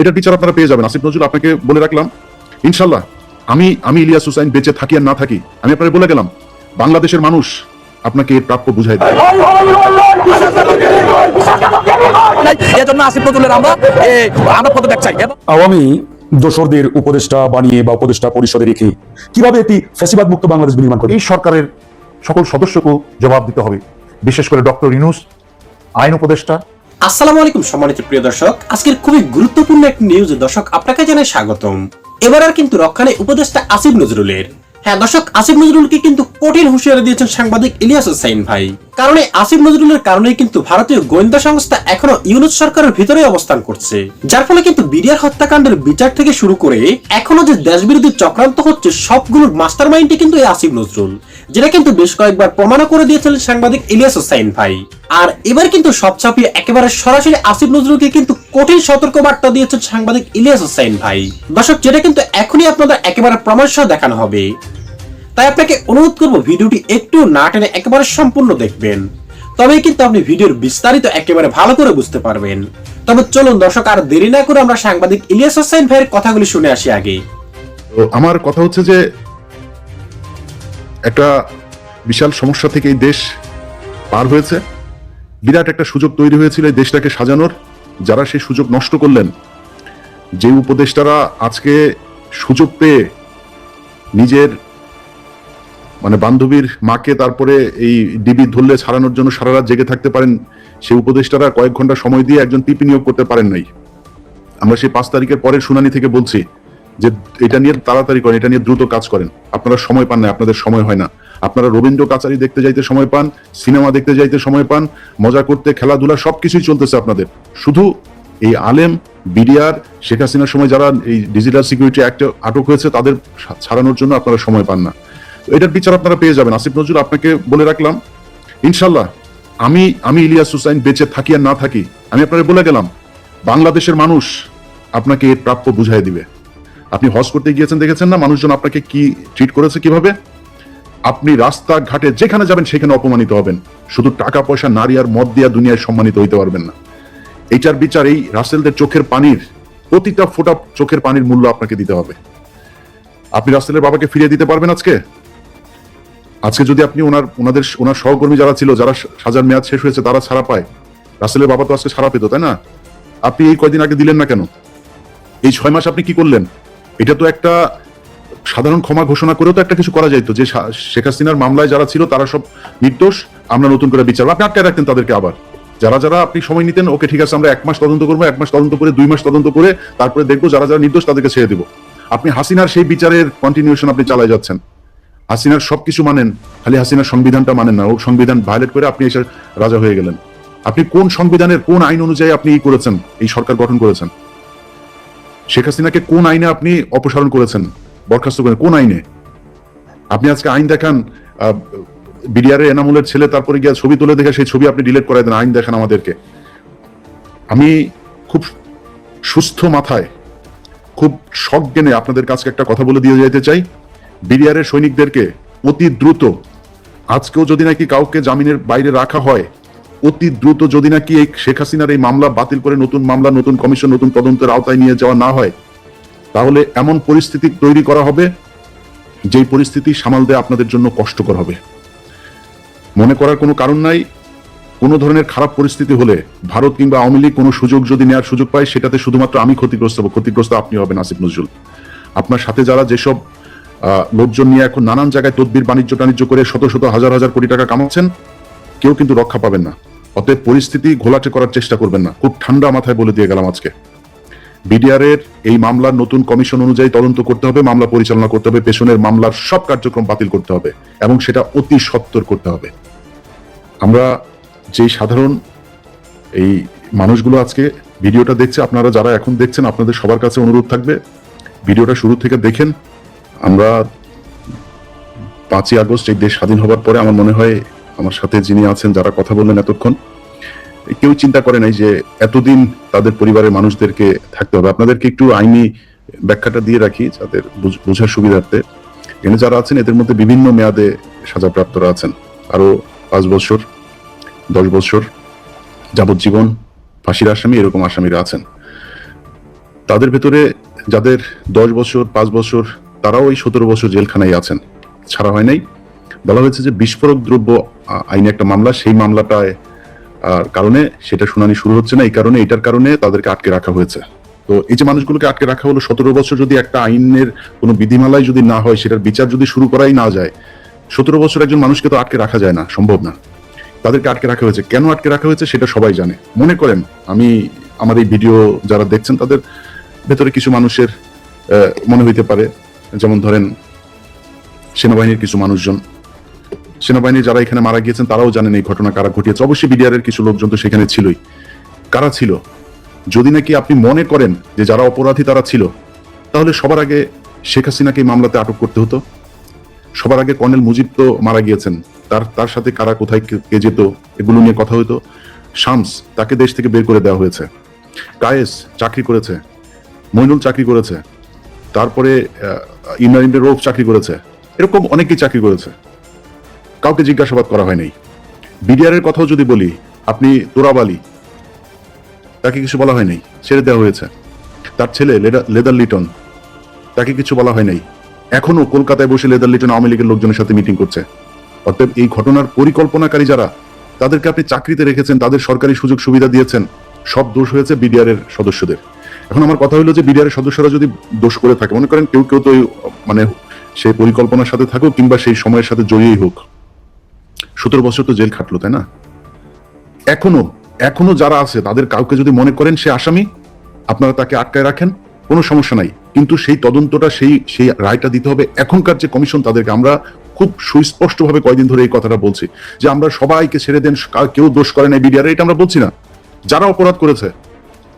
এটার বিচার আপনারা পেয়ে যাবেন। আসিফ নজরুল আপনাকে বলে রাখলাম ইনশাল্লাহ আমি আমি ইলিয়াস হুসাইন বেঁচে থাকি আর না থাকি আমি আপনাকে বলে গেলাম বাংলাদেশের মানুষ আপনাকে এর প্রাপ্য বুঝাই দেবে। এজন্য আসিফ নজরুলের আমরা আমরা পদত্যাগ চাই। আওয়ামী দোসরদের উপদেষ্টা বানিয়ে বা উপদেষ্টা পরিষদে রেখে কীভাবে একটি ফ্যাসিবাদ মুক্ত বাংলাদেশ নির্মাণ করে এই সরকারের সকল সদস্যকেও জবাব দিতে হবে বিশেষ করে ডক্টর ইনুস আইন উপদেষ্টা আসসালামু আলাইকুম সম্মানিত প্রিয় দর্শক। আজকের খুবই গুরুত্বপূর্ণ একটি নিউজ দর্শক আপনাকে জানাই স্বাগতম। এবার আর কিন্তু রক্ষণে উপদেষ্টা আসিফ নজরুলের। হ্যাঁ দর্শক, আসিফ নজরুলকে কিন্তু কঠিন হুঁশিয়ারি দিয়েছেন সাংবাদিক ইলিয়াস হোসাইন ভাই। কারণ আসিফ নজরুলের কারণেই কিন্তু ভারতীয় গোয়েন্দা সংস্থা এখনও ইউনুস সরকারের ভিতরে অবস্থান করছে। যার ফলে কিন্তু বিডিআর হত্যাকাণ্ডের বিচার থেকে শুরু করে এখনও যে দেশবিরোধী চক্রান্ত হচ্ছে, সবগুলোর মাস্টার মাইন্ডে কিন্তু এই আসিফ নজরুল। যেটা কিন্তু বেশ কয়েকবার প্রমাণ করে দিয়েছিলেন সাংবাদিক ইলিয়াস হোসাইন ভাই। আর এবার কিন্তু সব ছাপিয়ে একেবারে সরাসরি আসিফ নজরুলকে কিন্তু কঠিন সতর্ক বার্তা দিয়েছেন সাংবাদিক ইলিয়াস হোসাইন ভাই। দর্শক, যেটা কিন্তু এখনই আপনাদের একেবারে প্রমাণ সহ দেখানো হবে। তাই আপনাকে অনুরোধ করব ভিডিওটি একটু না টেনে একেবারে সম্পূর্ণ দেখবেন। তবে কিন্তু আপনি ভিডিওর বিস্তারিত একেবারে ভালো করে বুঝতে পারবেন। তবে চলুন দর্শক, আর দেরি না করে আমরা সাংবাদিক ইলিয়াস হোসাইন ভাইয়ের কথাগুলি শুনে আসি আগে। আমার কথা হচ্ছে যে একটা বিশাল সমস্যা থেকে এই দেশ পার হয়েছে। বিরাট একটা সুযোগ তৈরি হয়েছিল এই দেশটাকে সাজানোর। যারা সেই সুযোগ নষ্ট করলেন, যে উপদেষ্টারা আজকে সুযোগ পেয়ে নিজের মানে বান্ধবীর মাকে তারপরে এই ডিবি ধরলে ছাড়ানোর জন্য সারা রাত জেগে থাকতে পারেন, সেই উপদেষ্টারা কয়েক ঘণ্টা সময় দিয়ে একজন পিপি নিয়োগ করতে পারেন নাই। আমরা সেই পাঁচ তারিখের পরের শুনানি থেকে বলছি যে এটা নিয়ে তাড়াতাড়ি করেন, এটা নিয়ে দ্রুত কাজ করেন। আপনারা সময় পান না, আপনাদের সময় হয় না। আপনারা রবীন্দ্র কাচারি দেখতে যাইতে সময় পান, সিনেমা দেখতে যাইতে সময় পান, মজা করতে, খেলাধুলা সবকিছুই চলতেছে আপনাদের। শুধু এই আলেম, বিডিআর, শেখ হাসিনার সময় যারা এই ডিজিটাল সিকিউরিটি অ্যাক্টে আটক হয়েছে, তাদের ছাড়ানোর জন্য আপনারা সময় পান না। এটার বিচার আপনারা পেয়ে যাবেন। আসিফ নজরুল, আপনাকে বলে রাখলাম ইনশাল্লাহ আমি আমি ইলিয়াস হুসাইন বেঁচে থাকি আর না থাকি, আমি আপনাকে বলে গেলাম, বাংলাদেশের মানুষ আপনাকে এর প্রাপ্য বুঝাই দিবে। আপনি হজ করতে গিয়েছেন, দেখেছেন না? মানুষজন আপনাকে কি ট্রিট করেছে কীভাবে? আপনি রাস্তা ঘাটে যেখানে যাবেন, সেখানে অপমানিত হবেন। শুধু টাকা পয়সা নারী আর মদ দিয়া দুনিয়ায় সম্মানিত হইতে পারবেন না। এইটার বিচার এই রাসেলদের চোখের পানির, প্রতিটা ফোটা চোখের পানির মূল্য আপনাকে দিতে হবে। আপনি রাসেলের বাবাকে ফিরিয়ে দিতে পারবেন আজকে? আজকে যদি আপনি ওনার, ওনাদের, ওনার সহকর্মী যারা ছিল, যারা সাজার মেয়াদ শেষ হয়েছে, তারা ছাড়া পায়। রাসেলের বাবা তো আজকে ছাড়া পেত, তাই না? আপনি এই কয়দিন আগে দিলেন না কেন? এই ছয় মাস আপনি কি করলেন? এটা তো একটা সাধারণ ক্ষমা ঘোষণা করেও তো একটা কিছু করা যাইতো যে শেখ হাসিনার মামলায় যারা ছিল তারা সব নির্দোষ, আমরা নতুন করে বিচার আপনি আটকায় রাখতেন তাদেরকে আবার। যারা যারা আপনি সময় নিতেন, ওকে ঠিক আছে, আমরা এক মাস তদন্ত করব, এক মাস তদন্ত করে, দুই মাস তদন্ত করে, তারপরে দেখব যারা যারা নির্দোষ তাদেরকে ছেড়ে দেবো। আপনি হাসিনার সেই বিচারের কন্টিনিউশন আপনি চালাই যাচ্ছেন। হাসিনার সবকিছু মানেন, খালি হাসিনার সংবিধানটা মানেন না, ও সংবিধান ভায়োলেট করে আপনি এসে রাজা হয়ে গেলেন। আপনি কোন সংবিধানের কোন আইন অনুযায়ী আপনি করেছেন, এই সরকার গঠন করেছেন? শেখ হাসিনাকে কোন আইনে আপনি অপসারণ করেছেন? বরখাস্ত করেন। কোন আইনে? আপনি আজকে আইন দেখান বিডিআর এনামুলের ছেলে তারপরে গিয়ে ছবি তুলে দেখে সেই ছবি আপনি ডিলিট করে দেন, আইন দেখান আমাদেরকে। আমি খুব সুস্থ মাথায়, খুব শখ জ্ঞানে আপনাদের কাছে একটা কথা বলে দিয়ে যেতে চাই। বিডিআর এর সৈনিকদেরকে অতি দ্রুত, আজকেও যদি নাকি কাউকে জামিনের বাইরে রাখা হয় অতি দ্রুত যদি নাকি এই শেখ হাসিনার এই মামলা বাতিল করে নতুন মামলা, নতুন কমিশন, নতুন তদন্তের আওতায় নিয়ে যাওয়া না হয়, তাহলে এমন পরিস্থিতি তৈরি করা হবে, যেই পরিস্থিতি সামাল দেওয়া আপনাদের জন্য কষ্টকর হবে। মনে করার কোনো কারণ নাই, কোনো ধরনের খারাপ পরিস্থিতি হলে ভারত কিংবা আওয়ামী লীগ কোনো সুযোগ যদি নেওয়ার সুযোগ পায়, সেটাতে শুধুমাত্র আমি ক্ষতিগ্রস্ত হব ক্ষতিগ্রস্ত আপনি হবেন আসিফ নজরুল। আপনার সাথে যারা যেসব লোকজন নিয়ে এখন নানান জায়গায় তদবির, বাণিজ্য, টাণিজ্য করে শত শত, হাজার হাজার কোটি টাকা কামাচ্ছেন, কেউ কিন্তু রক্ষা পাবেন না। অতএব পরিস্থিতি ঘোলাটে করার চেষ্টা করবেন না। খুব ঠান্ডা মাথায় বলে দিয়ে গেলাম আজকে। বিডিআর এর এই মামলার নতুন কমিশন অনুযায়ী তদন্ত করতে হবে, মামলা পরিচালনা করতে হবে, পেছনের মামলার সব কার্যক্রম বাতিল করতে হবে এবং সেটা অতি সত্তর করতে হবে। আমরা যেই সাধারণ এই মানুষগুলো আজকে ভিডিওটা দেখছে, আপনারা যারা এখন দেখছেন, আপনাদের সবার কাছে অনুরোধ থাকবে, ভিডিওটা শুরু থেকে দেখেন। আমরা পাঁচই আগস্ট, এই দেশ স্বাধীন হবার পরে আমার মনে হয়, আমার সাথে যিনি আছেন, যারা কথা বললেন এতক্ষণ কেউ চিন্তা করে নাই যে এতদিন তাদের পরিবারের মানুষদেরকে থাকতে হবে। আপনাদেরকে একটু আইনি ব্যাখ্যাটা দিয়ে রাখি যাদের বুঝ- বোঝার সুবিধার্থে। এখানে যারা আছেন, এদের মধ্যে বিভিন্ন মেয়াদে সাজাপ্রাপ্তরা আছেন। আরও পাঁচ বছর, দশ বছর যাবজ্জীবন, ফাঁসির আসামি, এরকম আসামিরা আছেন। তাদের ভেতরে যাদের দশ বছর, পাঁচ বছর, তারাও ওই সতেরো বছর জেলখানায় আছেন। ছাড়া হয় নাই। বলা হয়েছে যে বিস্ফোরক দ্রব্য আইনে একটা মামলা, সেই মামলাটায় আহ, কারণে সেটা শুনানি শুরু হচ্ছে না এই কারণে এটার কারণে তাদেরকে আটকে রাখা হয়েছে। তো এই যে মানুষগুলোকে আটকে রাখা হলো সতেরো বছর যদি একটা আইনের কোনো বিধিমালায় যদি না হয় সেটার বিচার যদি শুরু করাই না যায় সতেরো বছর একজন মানুষকে তো আটকে রাখা যায় না সম্ভব না। তাদেরকে আটকে রাখা হয়েছে। কেন আটকে রাখা হয়েছে সেটা সবাই জানে। মনে করেন আমি আমার এই ভিডিও যারা দেখছেন তাদের ভেতরে কিছু মানুষের মনে হইতে পারে। যেমন ধরেন সেনাবাহিনীর কিছু মানুষজন। সেনাবাহিনীর যারা এখানে মারা গিয়েছেন, তারাও জানেন এই ঘটনা কারা ঘটিয়েছে। অবশ্যই বিডিআর কিছু লোকজন তো সেখানে ছিলই। কারা ছিল? যদি নাকি আপনি মনে করেন যে যারা অপরাধী তারা ছিল, তাহলে সবার আগে শেখ হাসিনাকে মামলাতে আটক করতে হতো। সবার আগে কর্নেল মুজিব তো মারা গিয়েছেন। তার তার সাথে কারা কোথায় কে- যেত, এগুলো নিয়ে কথা হতো। শামস তাকে দেশ থেকে বের করে দেওয়া হয়েছে। কায়েস চাকরি করেছে। মইনুল চাকরি করেছে। তারপরে ইমরান রৌফ চাকরি করেছে। এরকম অনেকেই চাকরি করেছে। কাউকে জিজ্ঞাসাবাদ করা হয় নাই। বিডিআর এর কথাও যদি বলি, আপনি তোরাবালি, তাকে কিছু বলা হয় নাই, ছেড়ে দেওয়া হয়েছে। তার ছেলে লেদার লিটন, তাকে কিছু বলা হয় নাই। এখনও কলকাতায় বসে লেদার লিটন আওয়ামী লীগের লোকজনের সাথে মিটিং করছে। অতএব এই ঘটনার পরিকল্পনাকারী যারা, তাদেরকে আপনি চাকরিতে রেখেছেন, তাদের সরকারি সুযোগ সুবিধা দিয়েছেন, সব দোষ হয়েছে বিডিআর এর সদস্যদের। এখন আমার কথা হলো যে বিডিআর সদস্যরা যদি দোষ করে থাকে, মনে করেন কেউ কেউ তো মানে সেই পরিকল্পনার সাথে থাকুক কিংবা সেই সময়ের সাথে জড়িয়েই হোক। সতেরো বছর তো জেল খাটলো, তাই না? এখনও এখনও যারা আছে, তাদের কাউকে যদি মনে করেন সে আসামি, আপনারা তাকে আটকায় রাখেন, কোনো সমস্যা নাই। কিন্তু সেই তদন্তটা, সেই সেই রায়টা দিতে হবে। এখনকার যে কমিশন, তাদেরকে আমরা খুব সুস্পষ্টভাবে কয়দিন ধরে এই কথাটা বলছি, যে আমরা সবাইকে ছেড়ে দেন কেউ দোষ করে নাই বিডিআর এটা আমরা বলছি না। যারা অপরাধ করেছে,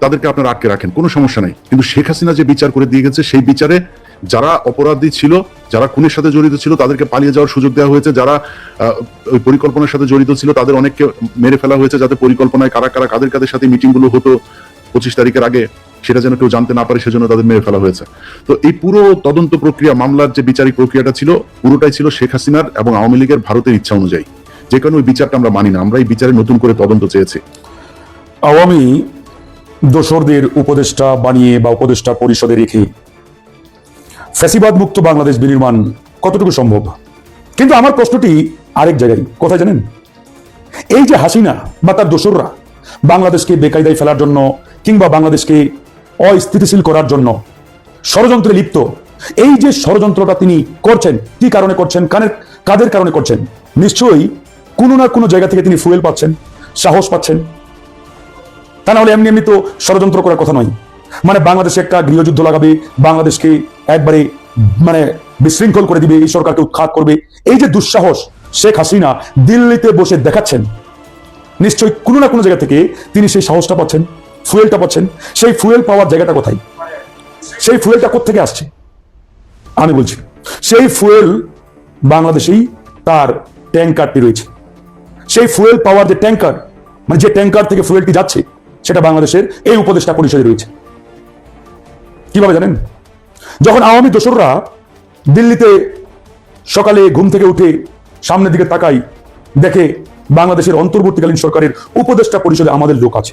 তাদেরকে আপনারা আটকে রাখেন, কোনো সমস্যা নাই। কিন্তু শেখ হাসিনা যে বিচার করে দিয়ে গেছে, সেই বিচারে যারা অপরাধী ছিল, যারা খুনের সাথে জড়িত ছিল, তাদেরকে পালিয়ে যাওয়ার সুযোগ দেওয়া হয়েছে। যারা ওই পরিকল্পনার সাথে জড়িত ছিল, তাদের অনেককে মেরে ফেলা হয়েছে যাতে পরিকল্পনায় কারা কারা, কাদের কাদের সাথে মিটিংগুলো হতো পঁচিশ তারিখের আগে, সেটা যেন কেউ জানতে না পারে, সেজন্য তাদের মেরে ফেলা হয়েছে। তো এই পুরো তদন্ত প্রক্রিয়া, মামলার যে বিচারিক প্রক্রিয়াটা ছিল, পুরোটাই ছিল শেখ হাসিনার এবং আওয়ামী লীগের ভারতের ইচ্ছা অনুযায়ী। যে কারণে ওই বিচারটা আমরা মানি না, আমরা এই বিচারে নতুন করে তদন্ত চেয়েছি। আওয়ামী দোসরদের উপদেষ্টা বানিয়ে বা উপদেষ্টা পরিষদে রেখে ফ্যাসিবাদ মুক্ত বাংলাদেশ বিনির্মাণ কতটুকু সম্ভব? কিন্তু আমার প্রশ্নটি আরেক জায়গায়, কোথায় জানেন? এই যে হাসিনা বা তার দোসররা বাংলাদেশকে বেকায়দায় ফেলার জন্য কিংবা বাংলাদেশকে অস্থিতিশীল করার জন্য ষড়যন্ত্রে লিপ্ত, এই যে ষড়যন্ত্রটা তিনি করছেন, কি কারণে করছেন, কানের, কাদের কারণে করছেন, নিশ্চয়ই কোনো না কোনো জায়গা থেকে তিনি ফুয়েল পাচ্ছেন, সাহস পাচ্ছেন। তা না হলে এমনি এমনি তো ষড়যন্ত্র করার কথা নয়। মানে বাংলাদেশে একটা গৃহযুদ্ধ লাগাবে, বাংলাদেশকে একবারে মানে বিশৃঙ্খল করে দিবে, এই সরকারকে উৎখাত করবে। এই যে দুঃসাহস শেখ হাসিনা দিল্লিতে বসে দেখাচ্ছেন, নিশ্চয়ই কোনো না কোনো জায়গা থেকে তিনি সেই সাহসটা পাচ্ছেন, ফুয়েলটা পাচ্ছেন। সেই ফুয়েল পাওয়ার জায়গাটা কোথায়? সেই ফুয়েলটা কোথেকে আসছে? আমি বলছি, সেই ফুয়েল বাংলাদেশেই তার ট্যাঙ্কারটি রয়েছে। সেই ফুয়েল পাওয়ার যে ট্যাঙ্কার মানে যে ট্যাঙ্কার থেকে ফুয়েলটি যাচ্ছে, সেটা বাংলাদেশের এই উপদেষ্টা পরিষদে রয়েছে। কীভাবে জানেন? যখন আওয়ামী দোসররা দিল্লিতে সকালে ঘুম থেকে উঠে সামনের দিকে তাকাই দেখে বাংলাদেশের অন্তর্বর্তীকালীন সরকারের উপদেষ্টা পরিষদে আমাদের লোক আছে।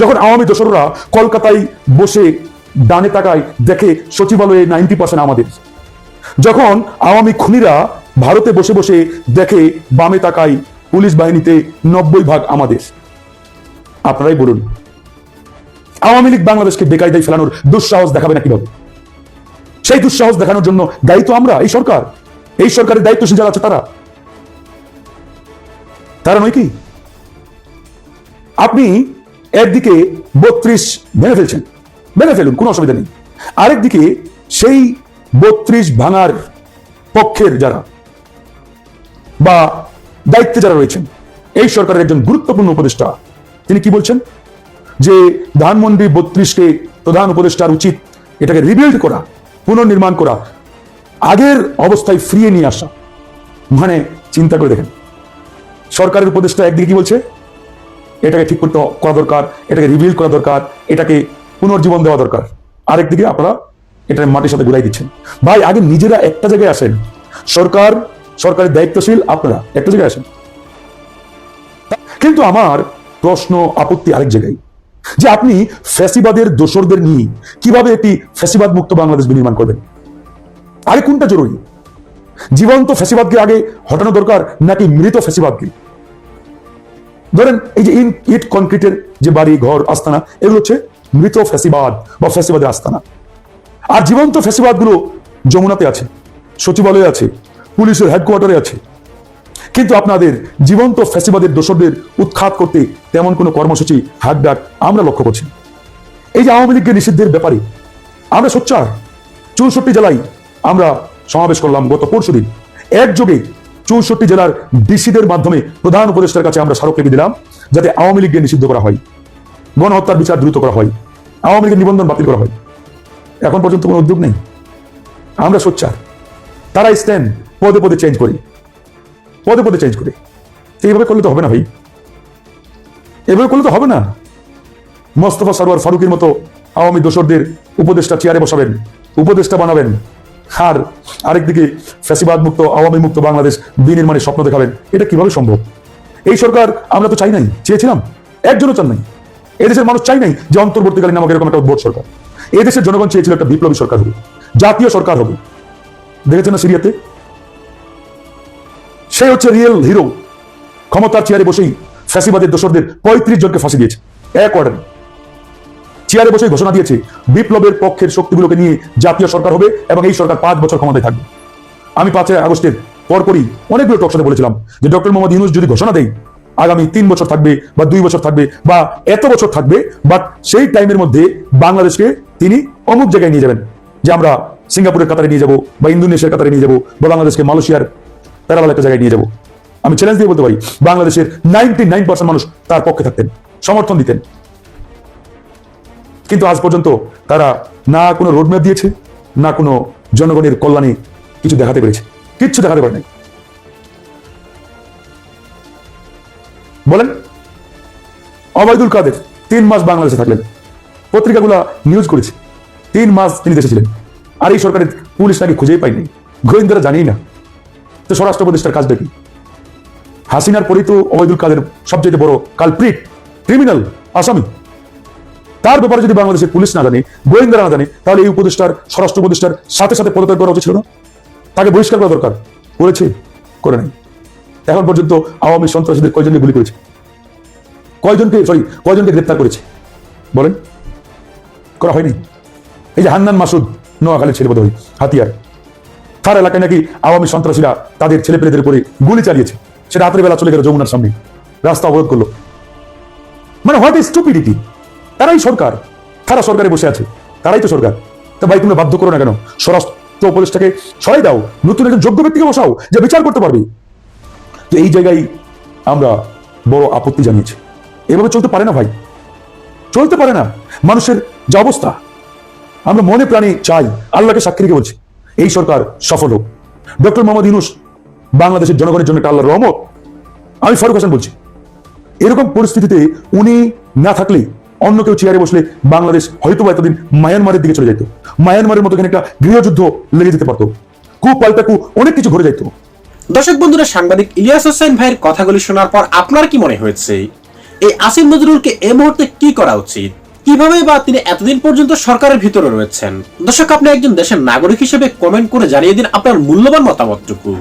যখন আওয়ামী দোসররা কলকাতায় বসে ডানে তাকায়, দেখে সচিবালয়ে নাইনটি পার্সেন্ট আমাদের। যখন আওয়ামী খুনিরা ভারতে বসে বসে দেখে বামে তাকাই পুলিশ বাহিনীতে নব্বই ভাগ আমাদের। আপনারাই বলুন আওয়ামী লীগ বাংলাদেশকে বেকায়দায় ফেলানোর দুঃসাহস দেখাবে না কীভাবে সেই দুঃসাহস দেখানোর জন্য দায়ী তো আমরা, এই সরকার। এই সরকারের দায়িত্বশীল যারা আছে তারা। তারা নয় কি? আপনি একদিকে বত্রিশ ভেঙে ফেলছেন ভেঙে ফেলুন, কোনো অসুবিধা নেই। আরেকদিকে সেই বত্রিশ ভাঙার পক্ষের যারা বা দায়িত্বে যারা রয়েছেন, এই সরকারের একজন গুরুত্বপূর্ণ উপদেষ্টা, তিনি কি বলছেন? যে ধানমন্ডি বত্রিশকে প্রধান উপদেষ্টার উচিত এটাকে রিবিল্ড করা, পুনর্নির্মাণ করা, আগের অবস্থায় ফিরিয়ে নিয়ে আসা। মানে চিন্তা করে দেখেন, সরকারের উপদেষ্টা একদিকে কি বলছে? এটাকে ঠিক করতে করা দরকার, এটাকে রিভিল করা দরকার, এটাকে পুনর্জীবন দেওয়া দরকার। আরেকদিকে আপনারা এটা মাটির সাথে ঘুরাই দিচ্ছেন। ভাই, আগে নিজেরা একটা জায়গায় আসেন। সরকার, সরকারের দায়িত্বশীল, আপনারা একটা জায়গায় আসেন। কিন্তু আমার প্রশ্ন, আপত্তি আরেক জায়গায়। যে আপনি ফ্যাসিবাদের দোসরদের নিয়ে কীভাবে একটি ফ্যাসিবাদ মুক্ত বাংলাদেশ বিনির্মাণ করবেন? আরে কোনটা জরুরি? জীবন্ত ফ্যাসিবাদকে আগে হটানো দরকার নাকি মৃত ফ্যাসিবাদকে? ধরেন এই যে ইট কনক্রিটের যে বাড়ি, ঘর, আস্তানা, এগুলো হচ্ছে মৃত ফ্যাসিবাদ বা ফ্যাসিবাদের আস্তানা। আর জীবন্ত ফ্যাসিবাদগুলো যমুনাতে আছে, সচিবালয়ে আছে, পুলিশের হেডকোয়ার্টারে আছে কিন্তু আপনাদের জীবন্ত ফ্যাসিবাদের দোষরদের উৎখাত করতে তেমন কোনো কর্মসূচি হাতডাক আমরা লক্ষ্য করছি। এই যে আওয়ামী লীগের নিষিদ্ধের ব্যাপারে আমরা সোচ্চার, চৌষট্টি জেলায় আমরা সমাবেশ করলাম গত পরশু দিন। একযোগে চৌষট্টি জেলার ডিসিদের মাধ্যমে প্রধান উপদেষ্টার কাছে আমরা স্মারকলিপি দিলাম যাতে আওয়ামী লীগকে নিষিদ্ধ করা হয়, গণহত্যার বিচার দ্রুত করা হয়, আওয়ামী লীগের নিবন্ধন বাতিল করা হয়। এখন পর্যন্ত কোনো উদ্যোগ নেই। আমরা সোচ্চার, তারা স্ট্যান্ড পদে পদে চেঞ্জ করি। পদে পদে চেঞ্জ করে। এইভাবে করলে তো হবে না ভাই। এভাবে করলে তো হবে না। মোস্তফা সরোয়ার ফারুকের মতো আওয়ামী দোসরদের উপদেষ্টা চেয়ারে বসাবেন, উপদেষ্টা বানাবেন, আর আরেকদিকে ফ্যাসিবাদ মুক্ত আওয়ামী মুক্ত বাংলাদেশ বিনির্মাণের স্বপ্ন দেখাবেন। এটা কীভাবে সম্ভব? এই সরকার আমরা তো চাই নাই, চেয়েছিলাম, একজনও চান নাই। এদেশের মানুষ চাই নাই যে অন্তর্বর্তীকালীন আমাকে এরকম একটা উদ্ভট সরকার। এদেশের জনগণ চেয়েছিল একটা বিপ্লবী সরকার হবে, জাতীয় সরকার হবে। দেখেছেন না সিরিয়াতে? সে হচ্ছে রিয়েল হিরো ক্ষমতার চেয়ারে বসেই ফ্যাসিবাদের দোসরদের পঁয়ত্রিশ জনকে ফাঁসি দিয়েছে। এক অর্ডারে চেয়ারে বসেই ঘোষণা দিয়েছে, বিপ্লবের পক্ষের শক্তিগুলোকে নিয়ে জাতীয় সরকার হবে এবং এই সরকার পাঁচ বছর ক্ষমতায় থাকবে। আমি পাঁচই আগস্টের পরপরই অনেকগুলো টকশনে বলেছিলাম যে ডক্টর মোহাম্মদ ইউনুস যদি ঘোষণা দেয়, আগামী তিন বছর থাকবে বা দুই বছর থাকবে বা এত বছর থাকবে বাট সেই টাইমের মধ্যে বাংলাদেশকে তিনি অমুক জায়গায় নিয়ে যাবেন। যে আমরা সিঙ্গাপুরের কাতারে নিয়ে যাব বা ইন্দোনেশিয়ার কাতারে নিয়ে যাব বা বাংলাদেশকে মালয়েশিয়ার একটা জায়গায় নিয়ে যাব। আমি চ্যালেঞ্জ দিয়ে বলতে পারি, বাংলাদেশের নাইনটি নাইন পার্সেন্ট মানুষ তার পক্ষে থাকতেন, সমর্থন দিতেন। কিন্তু আজ পর্যন্ত তারা না কোনো রোডম্যাপ দিয়েছে, না কোনো জনগণের কল্যাণে কিছু দেখাতে পেরেছে। কিচ্ছু দেখাতে পারে বলেন অবায়দুল কাদের তিন মাস বাংলাদেশে থাকলেন, পত্রিকাগুলো নিউজ করেছে, তিন মাস তিনি দেশে ছিলেন। আর এই সরকারের পুলিশ নাকি খুঁজেই পায়নি গোয়েন্দারা জানেই না। তো স্বরাষ্ট্র উপদেষ্টার কাজটা কি? হাসিনার পরেই তো অবৈদুল কাদের সবচেয়ে বড় কালপ্রিট ক্রিমিনাল আসামি। তার ব্যাপারে যদি বাংলাদেশের পুলিশ না জানে, গোয়েন্দারা না জানে, তাহলে এই উপদেষ্টার, স্বরাষ্ট্র উপদেষ্টার সাথে সাথে পদত্যাগ করা উচিত ছিল না? তাকে বহিষ্কার করা দরকার। করেছে? করে নাই। এখন পর্যন্ত আওয়ামী সন্ত্রাসীদের কয়জনকে গুলি করেছে? কয়জনকে সরি কয়জনকে গ্রেপ্তার করেছে? বলেন। করা হয়নি। এই যে হান্নান মাসুদ, নোয়াখালীর ছেলে বোধ হয়, হাতিয়ার। তার এলাকায় নাকি আওয়ামী সন্ত্রাসীরা তাদের ছেলেপেলেদের উপরে গুলি চালিয়েছে। সেটা রাতের বেলা চলে গেল যমুনার সামনে। রাস্তা অবরোধ করল। মানে হোয়াট ইজ স্টুপিডিটি তারাই সরকার। তারা সরকারে বসে আছে। তারাই তো সরকার। তা ভাই তুমি বাধ্য করো না কেন? স্বরাষ্ট্র উপদেশটাকে সরাই দাও। নতুন একজন যোগ্য ব্যক্তিকে বসাও যে বিচার করতে পারবে। তো এই জায়গায় আমরা বড় আপত্তি জানিয়েছি। এভাবে চলতে পারে না ভাই। চলতে পারে না। মানুষের যে অবস্থা। আমরা মনে প্রাণে চাই, আল্লাহকে সাক্ষী রেখে বলছি। এই সরকার সফল হোক। ডক্টর মোহাম্মদ ইউনুস বাংলাদেশের জনগণের জন্য একটা আল্লাহর রহমত। আমি ফারুক হাসান বলছি, এরকম পরিস্থিতিতে উনি না থাকলে অন্য কেউ চেয়ারে বসলে বাংলাদেশ হয়তো বা এতদিন মায়ানমারের দিকে চলে যেত মায়ানমারের মতো একটা গৃহযুদ্ধ লেগে যেতে পারতো। কু পাল্টা কু অনেক কিছু ঘটে যাইতো। দর্শক বন্ধুরা, সাংবাদিক ইলিয়াস হোসেন ভাইয়ের কথাগুলি শোনার পর আপনার কি মনে হয়েছে? এই আসিম নজরুলকে এই মুহূর্তে কি করা উচিত? কীভাবে বা তিনি এতদিন পর্যন্ত সরকারের ভিতরে রয়েছেন? দর্শক, আপনি একজন দেশের নাগরিক হিসেবে কমেন্ট করে জানিয়ে দিন আপনার মূল্যবান মতামতটুকু।